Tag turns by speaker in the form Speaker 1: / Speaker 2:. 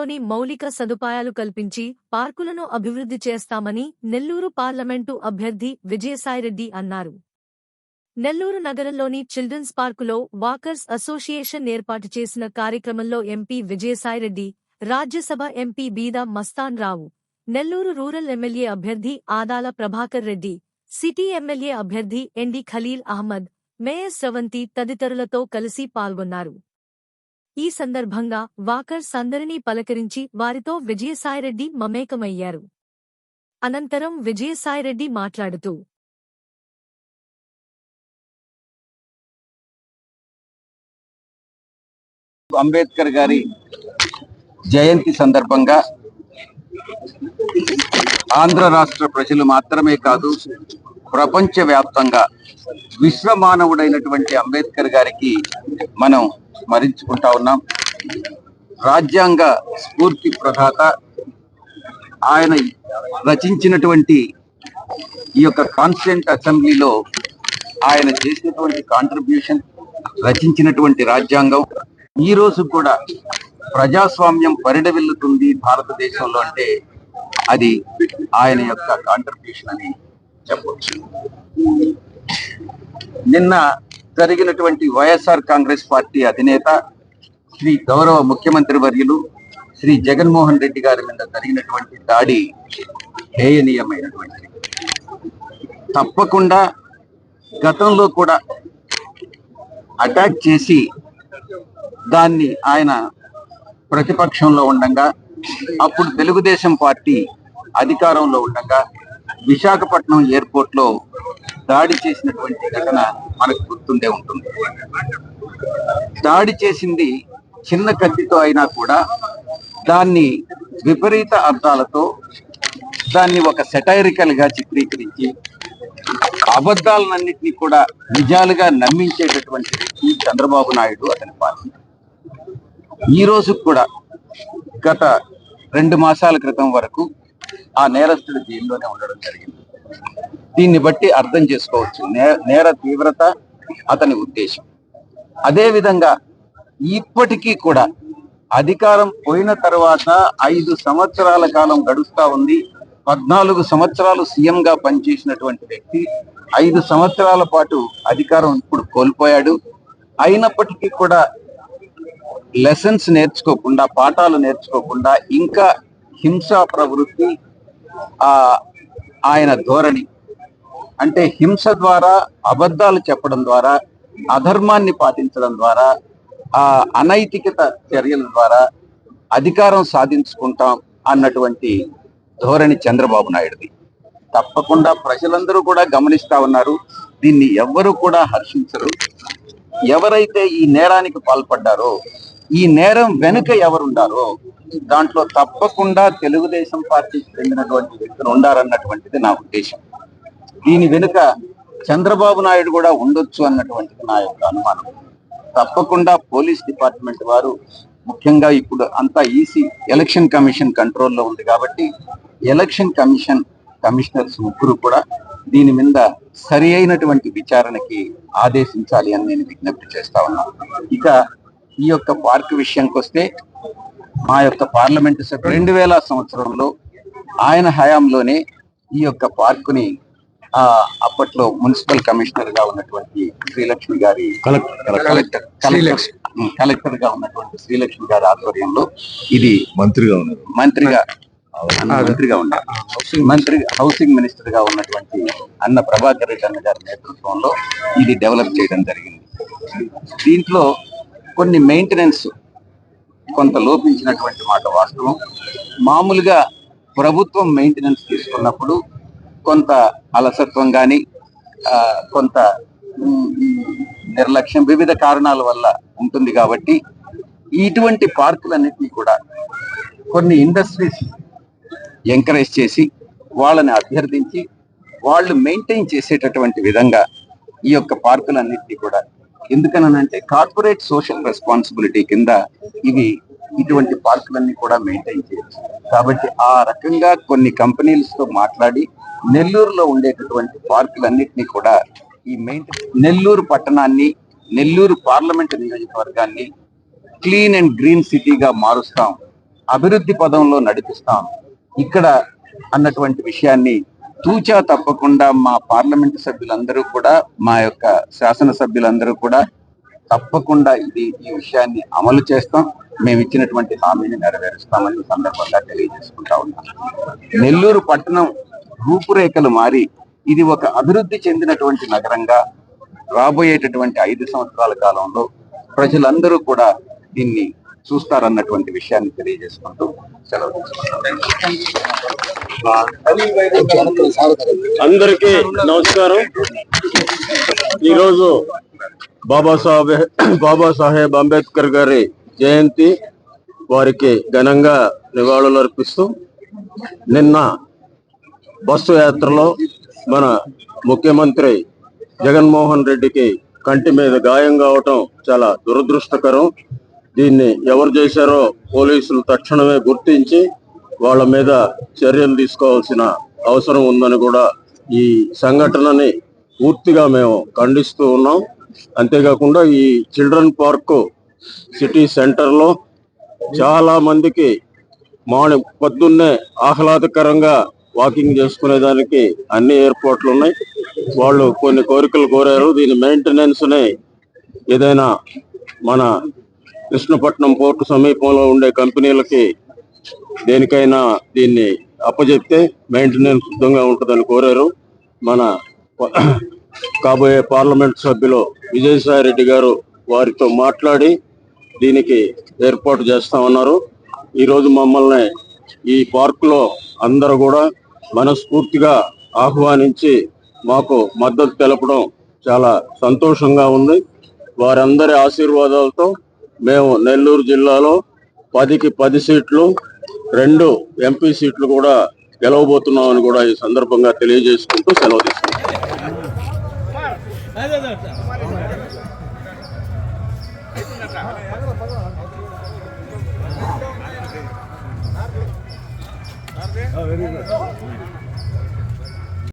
Speaker 1: నగరంలోని మౌలిక సదుపాయాలు కల్పించి పార్కులను అభివృద్ధి చేస్తామని నెల్లూరు పార్లమెంటు అభ్యర్థి విజయసాయిరెడ్డి అన్నారు. నెల్లూరు నగరంలోని చిల్డ్రన్స్ పార్కులో వాకర్స్ అసోసియేషన్ ఏర్పాటు చేసిన కార్యక్రమంలో MP Vijayasai Reddy Rajya Sabha MP Beeda Mastan Rao Nellore rural MLA అభ్యర్థి ఆదాల ప్రభాకర్ రెడ్డి సిటీ ఎమ్మెల్యే అభ్యర్థి ఎండి ఖలీల్ అహ్మద్ మేయర్ స్రవంతి తదితరులతో కలిసి పాల్గొన్నారు. ఈ సందర్భంగా వాకర్స్ అందరినీ పలకరించి వారితో విజయసాయిరెడ్డి మమేకమయ్యారు. అనంతరం విజయసాయిరెడ్డి మాట్లాడుతూ
Speaker 2: అంబేద్కర్ గారి జయంతి సందర్భంగా ఆంధ్ర రాష్ట్ర ప్రజలు మాత్రమే కాదు ప్రపంచ వ్యాప్తంగా విశ్వమానవుడైనటువంటి అంబేద్కర్ గారికి మనం స్మరించుకుంటా ఉన్నాం. రాజ్యాంగ స్ఫూర్తి ప్రదాత ఆయన రచించినటువంటి ఈ యొక్క కాన్స్టిట్యూంట్ అసెంబ్లీలో ఆయన చేసినటువంటి కాంట్రిబ్యూషన్ రచించినటువంటి రాజ్యాంగం. ఈ రోజు కూడా ప్రజాస్వామ్యం పరిడవిల్లుతుంది భారతదేశంలో అంటే అది ఆయన యొక్క కాంట్రిబ్యూషన్ అని చెప్పవచ్చు నిన్న జరిగినటువంటి వైఎస్ఆర్ కాంగ్రెస్ పార్టీ అధినేత శ్రీ గౌరవ ముఖ్యమంత్రి వర్యులు శ్రీ జగన్మోహన్ రెడ్డి గారి మీద జరిగినటువంటి దాడి హేయనీయమైనటువంటిది తప్పకుండా గతంలో కూడా అటాక్ చేసి దాన్ని ఆయన ప్రతిపక్షంలో ఉండగా అప్పుడు తెలుగుదేశం పార్టీ అధికారంలో ఉండగా విశాఖపట్నం ఎయిర్పోర్ట్లో దాడి చేసినటువంటి ఘటన మనకు గుర్తుండే ఉంటుంది. దాడి చేసింది చిన్న కత్తితో అయినా కూడా దాన్ని విపరీత అర్థాలతో దాన్ని ఒక సెటైరికల్గా చిత్రీకరించి అబద్ధాలన్నింటినీ కూడా నిజాలుగా నమ్మించేటటువంటి వ్యక్తి చంద్రబాబు నాయుడు అతని పార్టీ ఈ రోజు కూడా గత రెండు మాసాల క్రితం వరకు ఆ నేరస్తుడు జైల్లోనే ఉండడం జరిగింది. దీన్ని బట్టి అర్థం చేసుకోవచ్చు. నే- నేర తీవ్రత అతని ఉద్దేశం. అదేవిధంగా ఇప్పటికీ కూడా అధికారం పోయిన తర్వాత ఐదు సంవత్సరాల కాలం గడుస్తా ఉంది. పద్నాలుగు సంవత్సరాలు సీఎంగా పనిచేసినటువంటి వ్యక్తి ఐదు సంవత్సరాల పాటు అధికారం ఇప్పుడు కోల్పోయాడు. అయినప్పటికీ కూడా లెసన్స్ నేర్చుకోకుండా పాఠాలు నేర్చుకోకుండా ఇంకా హింసా ప్రవృత్తి ఆ ఆయన ధోరణి అంటే హింస ద్వారా అబద్ధాలు చెప్పడం ద్వారా అధర్మాన్ని పాటించడం ద్వారా ఆ అనైతికత చర్యల ద్వారా అధికారం సాధించుకుంటాం అన్నటువంటి ధోరణి చంద్రబాబు నాయుడుది. తప్పకుండా ప్రజలందరూ కూడా గమనిస్తా ఉన్నారు. దీన్ని ఎవ్వరూ కూడా హర్షించరు. ఎవరైతే ఈ నేరానికి పాల్పడ్డారో ఈ నేరం వెనుక ఎవరుండారో దాంట్లో తప్పకుండా తెలుగుదేశం పార్టీకి చెందినటువంటి వ్యక్తులు ఉండారన్నటువంటిది నా ఉద్దేశం. దీని వెనుక చంద్రబాబు నాయుడు కూడా ఉండొచ్చు అన్నటువంటిది నా యొక్క అనుమానం. తప్పకుండా పోలీస్ డిపార్ట్మెంట్ వారు ముఖ్యంగా ఇప్పుడు అంతా ఈసీ ఎలక్షన్ కమిషన్ కంట్రోల్లో ఉంది కాబట్టి ఎలక్షన్ కమిషన్ కమిషనర్స్ ముగ్గురు కూడా దీని మీద సరి అయినటువంటి విచారణకి ఆదేశించాలి అని నేను విజ్ఞప్తి చేస్తా ఉన్నాను ఇక ఈ యొక్క పార్క్ విషయానికి వస్తే మా యొక్క పార్లమెంటు సభ్యులు రెండు వేల సంవత్సరంలో ఆయన హయాంలోనే ఈ యొక్క పార్కుని అప్పట్లో మున్సిపల్ కమిషనర్గా ఉన్నటువంటి శ్రీలక్ష్మి గారి కలెక్టర్ కలెక్టర్. కలెక్టర్గా ఉన్నటువంటి శ్రీలక్ష్మి గారి ఆధ్వర్యంలో ఇది
Speaker 3: మంత్రిగా ఉన్నారు
Speaker 2: మంత్రిగా మంత్రిగా ఉన్నారు మంత్రి హౌసింగ్ మినిస్టర్గా ఉన్నటువంటి అన్న ప్రభాకర్ రెడ్డి అన్న గారి నేతృత్వంలో ఇది డెవలప్ చేయడం జరిగింది. దీంట్లో కొన్ని మెయింటెనెన్స్ కొంత లోపించినటువంటి మాట వాస్తవం. మామూలుగా ప్రభుత్వం మెయింటెనెన్స్ తీసుకున్నప్పుడు కొంత అలసత్వం కానీ కొంత నిర్లక్ష్యం వివిధ కారణాల వల్ల ఉంటుంది కాబట్టి ఇటువంటి పార్కులన్నింటినీ కూడా కొన్ని ఇండస్ట్రీస్ ఎంకరేజ్ చేసి వాళ్ళని అభ్యర్థించి వాళ్ళు మెయింటైన్ చేసేటటువంటి విధంగా ఈ యొక్క పార్కులన్నింటినీ కూడా ఎందుకనంటే కార్పొరేట్ సోషల్ రెస్పాన్సిబిలిటీ కింద ఇవి ఇటువంటి పార్కులన్నీ కూడా మెయింటైన్ చేయొచ్చు. కాబట్టి ఆ రకంగా కొన్ని కంపెనీలతో మాట్లాడి నెల్లూరులో ఉండేటటువంటి పార్కులన్నింటినీ కూడా ఈ మెయిన్ నెల్లూరు పట్టణాన్ని నెల్లూరు పార్లమెంట్ నియోజకవర్గాన్ని క్లీన్ అండ్ గ్రీన్ సిటీగా మారుస్తాం అభివృద్ధి పదంలో నడిపిస్తాం. ఇక్కడ అన్నటువంటి విషయాన్ని తూచా తప్పకుండా మా పార్లమెంట్ సభ్యులందరూ కూడా మా యొక్క శాసన సభ్యులందరూ కూడా తప్పకుండా ఇది ఈ విషయాన్ని అమలు చేస్తాం. మేము ఇచ్చినటువంటి హామీని నెరవేరుస్తామని సందర్భంగా తెలియజేసుకుంటా ఉన్నాం. నెల్లూరు పట్టణం రూపురేఖలు మారి ఇది ఒక అభివృద్ధి చెందినటువంటి నగరంగా రాబోయేటటువంటి ఐదు సంవత్సరాల కాలంలో ప్రజలందరూ కూడా దీన్ని చూస్తారన్నటువంటి విషయాన్ని తెలియజేసుకుంటూ సెలవు
Speaker 3: అందరికీ నమస్కారం. ఈరోజు బాబాసాహెబ్ బాబాసాహెబ్ అంబేద్కర్ గారి జయంతి వారికి ఘనంగా నివాళులు అర్పిస్తూ నిన్న బస్సు యాత్రలో మన ముఖ్యమంత్రి జగన్మోహన్ రెడ్డికి కంటి మీద గాయం కావటం చాలా దురదృష్టకరం. దీన్ని ఎవరు చేశారో పోలీసులు తక్షణమే గుర్తించి వాళ్ళ మీద చర్యలు తీసుకోవాల్సిన అవసరం ఉందని కూడా ఈ సంఘటనని పూర్తిగా మేము ఖండిస్తూ ఉన్నాం. అంతేకాకుండా ఈ చిల్డ్రన్ పార్క్ సిటీ సెంటర్లో చాలా మందికి మార్నింగ్ పొద్దున్నే ఆహ్లాదకరంగా వాకింగ్ చేసుకునేదానికి అన్ని ఏర్పాట్లు ఉన్నాయి వాళ్ళు కొన్ని కోరికలు కోరారు. దీని మెయింటెనెన్స్ని ఏదైనా మన కృష్ణపట్నం పోర్టు సమీపంలో ఉండే కంపెనీలకి దేనికైనా దీన్ని అప్పచెప్తే మెయింటెనెన్స్ సిద్ధంగా ఉంటుందని కోరారు. మన కాబోయే పార్లమెంట్ సభ్యులు విజయసాయి రెడ్డి గారు వారితో మాట్లాడి దీనికి ఏర్పాటు చేస్తామన్నారు. ఈరోజు మమ్మల్ని ఈ పార్కులో అందరూ కూడా మనస్ఫూర్తిగా ఆహ్వానించి మాకు మద్దతు తెలపడం చాలా సంతోషంగా ఉంది. వారందరి ఆశీర్వాదాలతో మేము నెల్లూరు జిల్లాలో పదికి పది సీట్లు రెండు ఎంపీ సీట్లు కూడా గెలవబోతున్నామని కూడా ఈ సందర్భంగా తెలియజేసుకుంటూ సెలవు తీసుకుంటాం
Speaker 4: いいです。